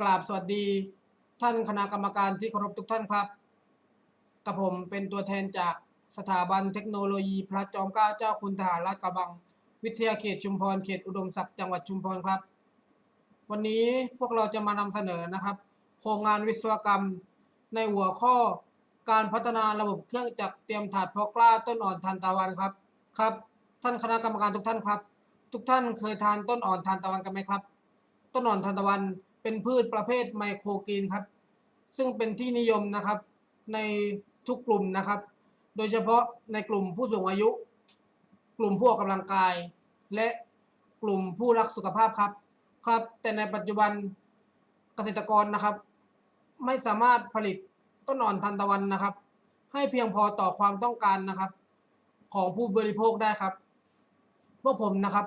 กราบสวัสดีท่านคณะกรรมการที่เคารพทุกท่านครับกับผมเป็นตัวแทนจากสถาบันเทคโนโลยีพระจอมเกล้าเจ้าคุณทหารราชกระบัง วิทยาเขตชุมพรเขตอุดมศักดิ์จังหวัดชุมพรครับ วันนี้พวกเราจะมานำเสนอนะครับ โครงงานวิศวกรรม ในหัวข้อการพัฒนาระบบเครื่องจักรเตรียมถาดพาะกล้าต้นอ่อนทานตะวันครับครับ ท่านคณะกรรมการทุกท่านครับ ทุกท่านเคยทานต้นอ่อนทานตะวันกันไหมครับ ต้นอ่อนทานตะวัน เป็นพืชประเภทไมโครกรีนครับ ซึ่งเป็นที่นิยมนะครับในทุกกลุ่มนะครับ โดยเฉพาะในกลุ่มผู้สูงอายุ กลุ่มผู้ออกกำลังกาย และกลุ่มผู้รักสุขภาพครับครับ แต่ในปัจจุบันเกษตรกรนะครับ ไม่สามารถผลิตต้นอ่อนทานตะวันนะครับ ให้เพียงพอต่อความต้องการนะครับ ของผู้บริโภคได้ครับ พวกผมนะครับ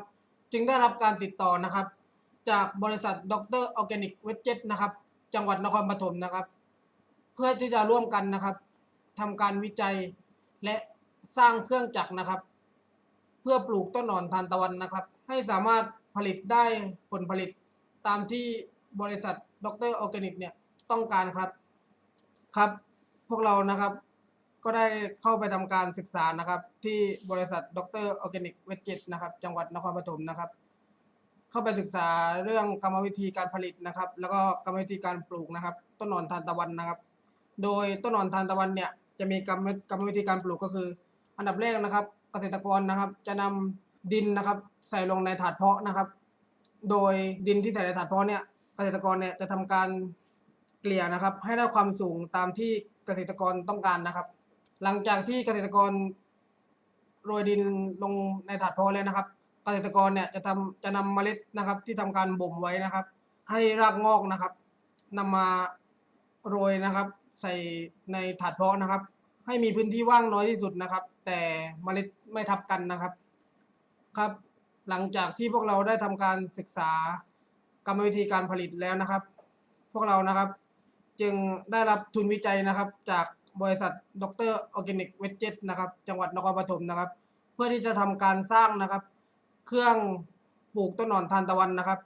จึงได้รับการติดต่อนะครับ จากบริษัทด็อกเตอร์ออร์แกนิกเวจเจ็นะครับ จังหวัดนครปฐมนะครับ เพื่อที่จะร่วมกันนะครับทำการวิจัยและสร้างเครื่องจักรนะครับ เพื่อปลูกต้นอ่อนทานตะวันนะครับ ให้สามารถผลิตได้ผลผลิตตามที่บริษัทด็อกเตอร์ออร์แกนิกเนี่ยต้องการครับครับ พวกเรานะครับก็ได้เข้าไปทำการศึกษานะครับ ที่บริษัทด็อกเตอร์ออร์แกนิกเวจเจ็นะครับ จังหวัดนครปฐมนะครับ เข้าไปศึกษาเรื่องกรรมวิธีการผลิตนะครับ แล้วก็กรรมวิธีการปลูกนะครับ ต้นอ่อนทานตะวันนะครับ โดยต้นอ่อนทานตะวันเนี่ยจะมีกรรมกรรมวิธีการปลูกก็คือ อันดับแรกนะครับ เกษตรกรนะครับ จะนำดินนะครับ ใส่ลงในถาดเพาะนะครับ โดยดินที่ใส่ในถาดเพาะเนี่ยเกษตรกรเนี่ยจะทำการเกลี่ยนะครับ ให้ได้ความสูงตามที่เกษตรกรต้องการนะครับ หลังจากที่เกษตรกรโรยดินลงในถาดเพาะแล้วนะครับ เกษตรกรเนี่ยจะทำจะนำเมล็ดนะครับ ที่ทำการบ่มไว้นะครับ ให้รากงอกนะครับนำมาโรยนะครับ ใส่ในถาดเพาะนะครับ ให้มีพื้นที่ว่างน้อยที่สุดนะครับ แต่เมล็ดไม่ทับกันนะครับครับ หลังจากที่พวกเราได้ทำการศึกษากรรมวิธีการผลิตแล้วนะครับ พวกเรานะครับ จึงได้รับทุนวิจัยนะครับ จากบริษัทดรออร์แกนิกเวจเจ็นะครับ จังหวัดนครปฐมนะครับ เพื่อที่จะทำการสร้างนะครับ เครื่องปลูกต้นอ่อนทานตะวันนะครับ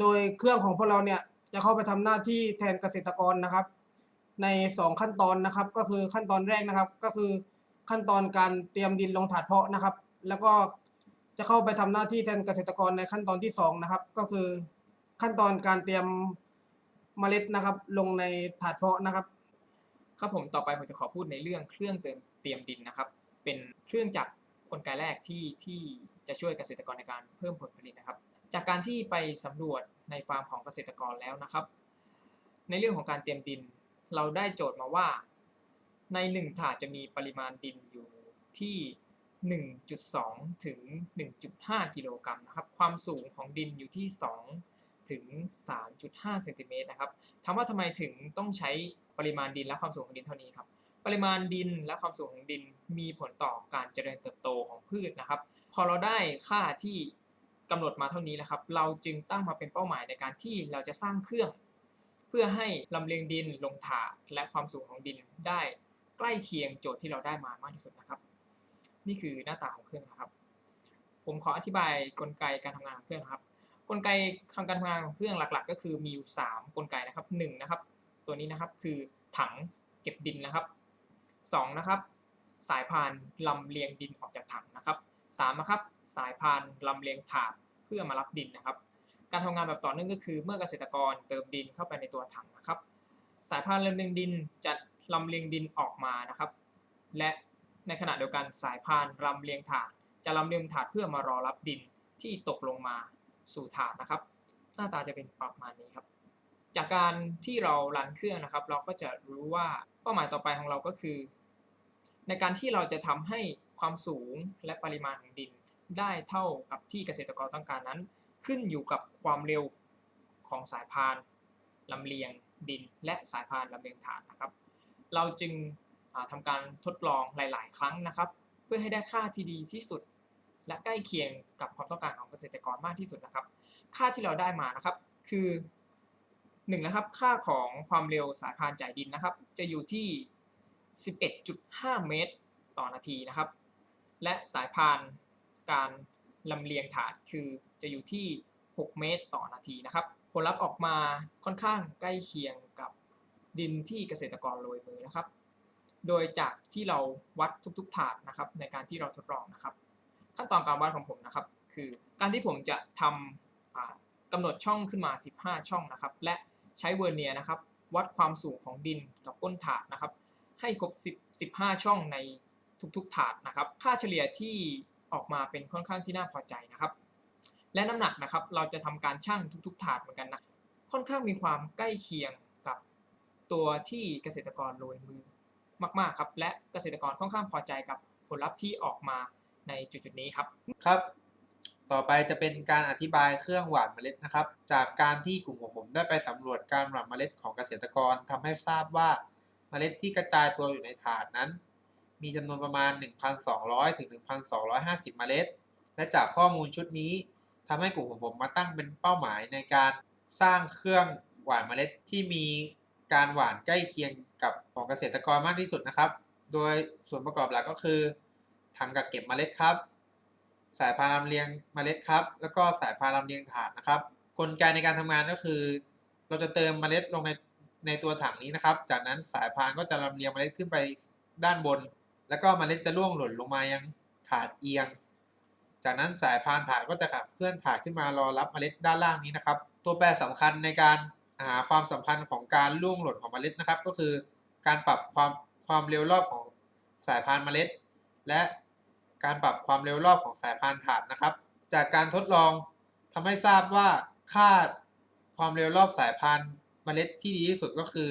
โดยเครื่องของพวกเราเนี่ยจะเข้าไปทำหน้าที่แทนเกษตรกรนะครับ ใน 2 ขั้นตอนนะครับ ก็คือขั้นตอนแรกนะครับ ก็คือขั้นตอนการเตรียมดินลงถาดเพาะนะครับ แล้วก็จะเข้าไปทำหน้าที่แทนเกษตรกรในขั้นตอนที่สองนะครับ ก็คือขั้นตอนการเตรียมเมล็ดนะครับ ลงในถาดเพาะนะครับ ครับผมต่อไปผมจะขอพูดในเรื่องเครื่องเติมเตรียมดินนะครับ เป็นเครื่องจักรกลไกแรกที่ที่ จะช่วยเกษตรกรในการเพิ่มผลผลิตนะครับ จากการที่ไปสำรวจในฟาร์มของเกษตรกรแล้วนะครับ ในเรื่องของการเตรียมดิน เราได้โจทย์มาว่า ในหนึ่งถาดจะมีปริมาณดินอยู่ที่ 1.2 ถึง 1.5 กิโลกรัมนะครับ ความสูงของดินอยู่ที่ 2 ถึง 3.5เซนติเมตรนะครับถามว่าทำไมถึงต้องใช้ปริมาณดินและความสูงของดินเท่านี้ครับ ปริมาณดินและความสูงของดินมีผลต่อการเจริญเติบโตของพืชนะครับ พอเราได้ค่าที่กำหนดมาเท่านี้แล้วครับ เราจึงตั้งมาเป็นเป้าหมายในการที่เราจะสร้างเครื่อง เพื่อให้ลำเลียงดินลงถาดและความสูงของดินได้ใกล้เคียงโจทย์ที่เราได้มามากที่สุดนะครับ นี่คือหน้าตาของเครื่องนะครับ ผมขออธิบายกลไกการทำงานของเครื่องนะครับ กลไกทางการทำงานของเครื่องหลัก ๆ ก็คือมีอยู่ 3 กลไกนะครับ1นะครับ ตัวนี้นะครับคือถังเก็บดินนะครับ2นะครับ สายพานลำเลียงดินออกจากถังนะครับ 3นะครับสายพานลำเลียงถาดเพื่อมารับดินนะครับ การทำงานแบบต่อเนื่องก็คือ เมื่อเกษตรกรเติมดินเข้าไปในตัวถังนะครับ สายพานลำเลียงดินจะลำเลียงดินออกมานะครับ และในขณะเดียวกันสายพานลำเลียงถาดจะลำเลียงถาดเพื่อมารอรับดินที่ตกลงมาสู่ถาดนะครับ หน้าตาจะเป็นประมาณนี้ครับ จากการที่เรารันเครื่องนะครับ เราก็จะรู้ว่าเป้าหมายต่อไปของเราก็คือ ในการที่เราจะทำให้ความสูงและปริมาณของดิน ได้เท่ากับที่เกษตรกรต้องการนั้น ขึ้นอยู่กับความเร็วของสายพานลำเลียงดิน และสายพานลำเลียงฐานนะครับ เราจึงอ่าทำการทดลองหลาย ๆ ครั้งนะครับ เพื่อให้ได้ค่าที่ดีที่สุด และใกล้เคียงกับความต้องการของเกษตรกรมากที่สุดนะครับ ค่าที่เราได้มานะครับคือหนึ่งนะครับค่าของความเร็วสายพานจ่ายดินนะครับ จะอยู่ที่ 11.5 เมตรต่อนาทีนะครับ และสายพานการลำเลียงถาดคือจะอยู่ที่ 6 เมตรต่อนาทีนะครับ ผลลัพธ์ออกมาค่อนข้างใกล้เคียงกับดินที่เกษตรกรโรยมือนะครับ โดยจากที่เราวัดทุกๆถาดนะครับ ในการที่เราทดลองนะครับ ขั้นตอนการวัดของผมนะครับ คือการที่ผมจะทำกำหนดช่องขึ้นมา 15 ช่องนะครับ และใช้เวอร์เนียนะครับ วัดความสูงของดินกับก้นถาดนะครับ ให้ครบ10 15 ช่องในทุกๆถาดนะครับ ค่าเฉลี่ยที่ออกมาเป็นค่อนข้างที่น่าพอใจนะครับ และน้ำหนักนะครับ เราจะทำการชั่งทุกๆ ถาดเหมือนกันนะ ค่อนข้างมีความใกล้เคียงกับตัวที่เกษตรกรโรยมือมากๆครับ และเกษตรกรค่อนข้างพอใจกับผลลัพธ์ที่ออกมาในจุดๆนี้ครับ ครับ ต่อไปจะเป็นการอธิบายเครื่องหว่านเมล็ดนะครับ จากการที่กลุ่มของผมได้ไปสำรวจการหว่านเมล็ดของเกษตรกรทำให้ทราบว่า เมล็ดที่กระจายตัวอยู่ในถาดนั้น มีจำนวนประมาณ 1,200 ถึง 1,250 เมล็ด และจากข้อมูลชุดนี้ทำให้กลุ่มของผมมาตั้งเป็นเป้าหมายในการสร้างเครื่องหว่านเมล็ดที่มีการหว่านใกล้เคียงกับของเกษตรกรมากที่สุดนะครับ โดยส่วนประกอบหลักก็คือถังกักเก็บเมล็ดครับ สายพานลำเลียงเมล็ดครับ แล้วก็สายพานลำเลียงถาดนะครับ กลไกในการทำงานก็คือ เราจะเติมเมล็ดลงใน ในตัวถังนี้นะครับ จากนั้นสายพานก็จะลำเลียงเมล็ดขึ้นไปด้านบน แล้วก็เมล็ดจะร่วงหล่นลงมายังถาดเอียง จากนั้นสายพานถาดก็จะขับเคลื่อนถาดขึ้นมารอรับเมล็ดด้านล่างนี้นะครับ ตัวแปรสำคัญในการหาความสัมพันธ์ของการร่วงหล่นของเมล็ดนะครับ ก็คือการปรับความความเร็วรอบของสายพานเมล็ด และการปรับความเร็วรอบของสายพานถาดนะครับ จากการทดลองทำให้ทราบว่าค่าความเร็วรอบสายพาน เมล็ดที่ดีที่สุดก็คือ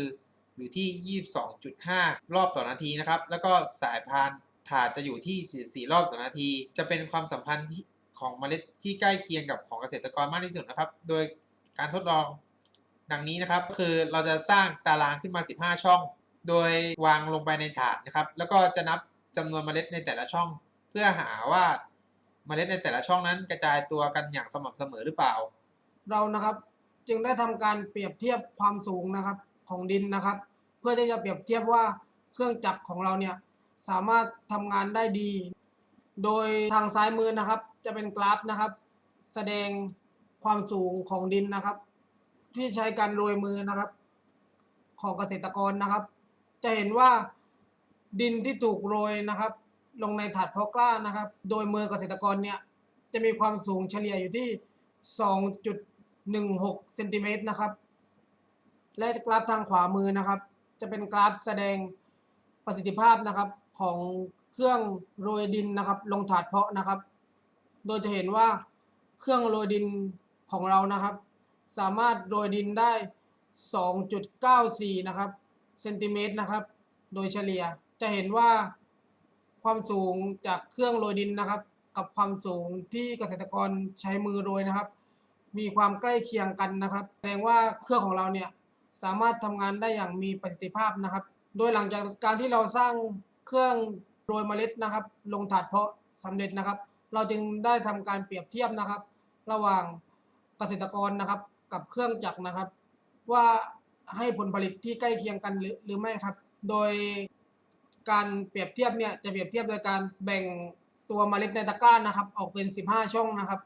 อยู่ที่ 22.5 รอบต่อนาทีนะครับ แล้วก็สายพานถาดจะอยู่ที่ 44 รอบต่อนาที จะเป็นความสัมพันธ์ของเมล็ดที่ใกล้เคียงกับของเกษตรกรมากที่สุดนะครับ โดยการทดลองดังนี้นะครับ คือเราจะสร้างตารางขึ้นมา 15 ช่อง โดยวางลงไปในถาดนะครับ แล้วก็จะนับจำนวนเมล็ดในแต่ละช่อง เพื่อหาว่าเมล็ดในแต่ละช่องนั้นกระจายตัวกันอย่างสม่ำเสมอหรือเปล่า เรานะครับ จึงได้ทำการเปรียบเทียบความสูงนะครับของดินนะครับ เพื่อที่จะเปรียบเทียบว่าเครื่องจักรของเราเนี่ยสามารถทำงานได้ดี โดยทางซ้ายมือนะครับ จะเป็นกราฟนะครับ แสดงความสูงของดินนะครับ ที่ใช้การโรยมือนะครับ ของเกษตรกรนะครับ จะเห็นว่าดินที่ถูกโรยนะครับ ลงในถาดเพาะกล้านะครับ โดยมือเกษตรกรเนี่ยจะมีความสูงเฉลี่ยอยู่ที่ 16เซนติเมตรนะครับ และกราฟทางขวามือนะครับ จะเป็นกราฟแสดงประสิทธิภาพนะครับของเครื่องโรยดินนะครับ ลงถาดเพาะนะครับ โดยจะเห็นว่าเครื่องโรยดินของเรานะครับ สามารถโรยดินได้ 2.94 นะครับเซนติเมตรนะครับ โดยเฉลี่ยจะเห็นว่าความสูงจากเครื่องโรยดินนะครับ กับความสูงที่เกษตรกรใช้มือโรยนะครับ มีความใกล้เคียงกันนะครับแสดงว่าเครื่องของเราเนี่ยสามารถทำงานได้อย่างมีประสิทธิภาพนะครับ โดยหลังจากการที่เราสร้างเครื่องโรยเมล็ดนะครับ ลงถาดเพาะสำเร็จนะครับ เราจึงได้ทำการเปรียบเทียบนะครับ ระหว่างเกษตรกรนะครับ กับเครื่องจักรนะครับ ว่าให้ผลผลิตที่ใกล้เคียงกันหรือหรือไม่ครับ โดยการเปรียบเทียบเนี่ยจะเปรียบเทียบโดยการแบ่งตัวเมล็ดในตะกร้านะครับ ออกเป็น 15 ช่องนะครับ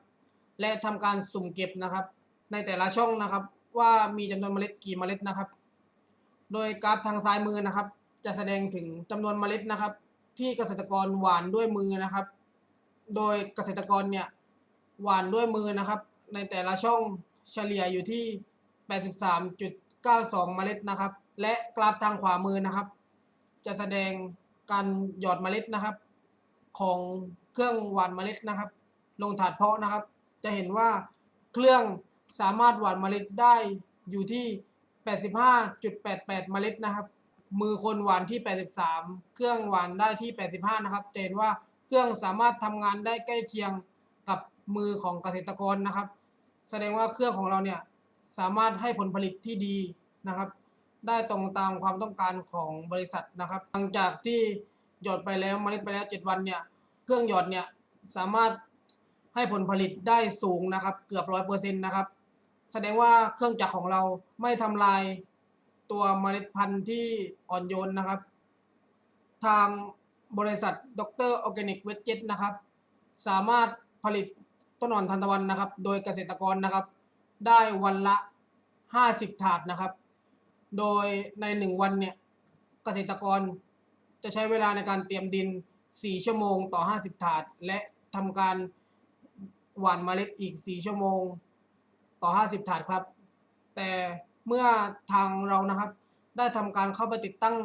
และทำการสุ่มเก็บนะครับ ในแต่ละช่องนะครับ ว่ามีจำนวนเมล็ดกี่เมล็ดนะครับ โดยกราฟทางซ้ายมือนะครับ จะแสดงถึงจำนวนเมล็ดนะครับ ที่เกษตรกรหว่านด้วยมือนะครับ โดยเกษตรกรเนี่ยหว่านด้วยมือนะครับ ในแต่ละช่องเฉลี่ยอยู่ที่ 83.92 เมล็ดนะครับ และกราฟทางขวามือนะครับ จะแสดงการหยอดเมล็ดนะครับ ของเครื่องหว่านเมล็ดนะครับ ลงถาดเพาะนะครับ จะเห็นว่าเครื่องสามารถหว่านเมล็ดได้อยู่ที่ 85.88 เมล็ดนะครับ มือคนหว่านที่ 83 เครื่องหว่านได้ที่ 85 นะครับจะเห็นว่าเครื่องสามารถทำงานได้ใกล้เคียงกับมือของเกษตรกรนะครับ แสดงว่าเครื่องของเราเนี่ยสามารถให้ผลผลิตที่ดีนะครับ ได้ตรงตามความต้องการของบริษัทนะครับ หลังจากที่หยอดไปแล้วเมล็ดไปแล้ว 7 วันเนี่ย เครื่องหยอดเนี่ยสามารถ ให้ผลผลิตได้สูงนะครับ เกือบร้อยเปอร์เซ็นต์นะครับ แสดงว่าเครื่องจักรของเราไม่ทำลายตัวเมล็ดพันธุ์ที่อ่อนโยนนะครับ ทางบริษัทดรออร์แกนิกเวจเจตนะครับ สามารถผลิตต้นอ่อนทานตะวันนะครับ โดยเกษตรกรนะครับ ได้วันละ 50 ถาดนะครับ โดยใน 1 วันเนี่ยเกษตรกรจะใช้เวลาในการเตรียมดิน 4 ชั่วโมงต่อ 50 ถาด และทำการ หว่านเมล็ดอีก 4 ชั่วโมง ต่อ 50 ถาดครับ แต่เมื่อทางเรานะครับ ได้ทำการเข้าไปติดตั้ง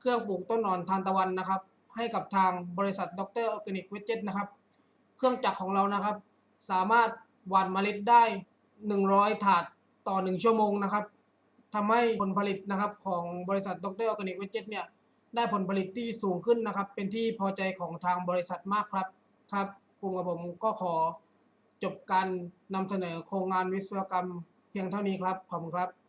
เครื่องปลูกต้นอ่อนทานตะวันนะครับ ให้กับทางบริษัทดรออร์แกนิกเวจเจนะครับ เครื่องจักรของเรานะครับ สามารถหว่านเมล็ดได้ 100 ถาดต่อ 1 ชั่วโมงนะครับทำให้ผลผลิตนะครับของบริษัทดรออร์แกนิกเวจเจเนี่ยได้ผลผลิตที่สูงขึ้นนะครับ เป็นที่พอใจของทางบริษัทมากครับ ครับกลุ่มกับผมก็ขอ จบการนำเสนอโครงงานวิศวกรรมเพียงเท่านี้ครับ ขอบคุณครับ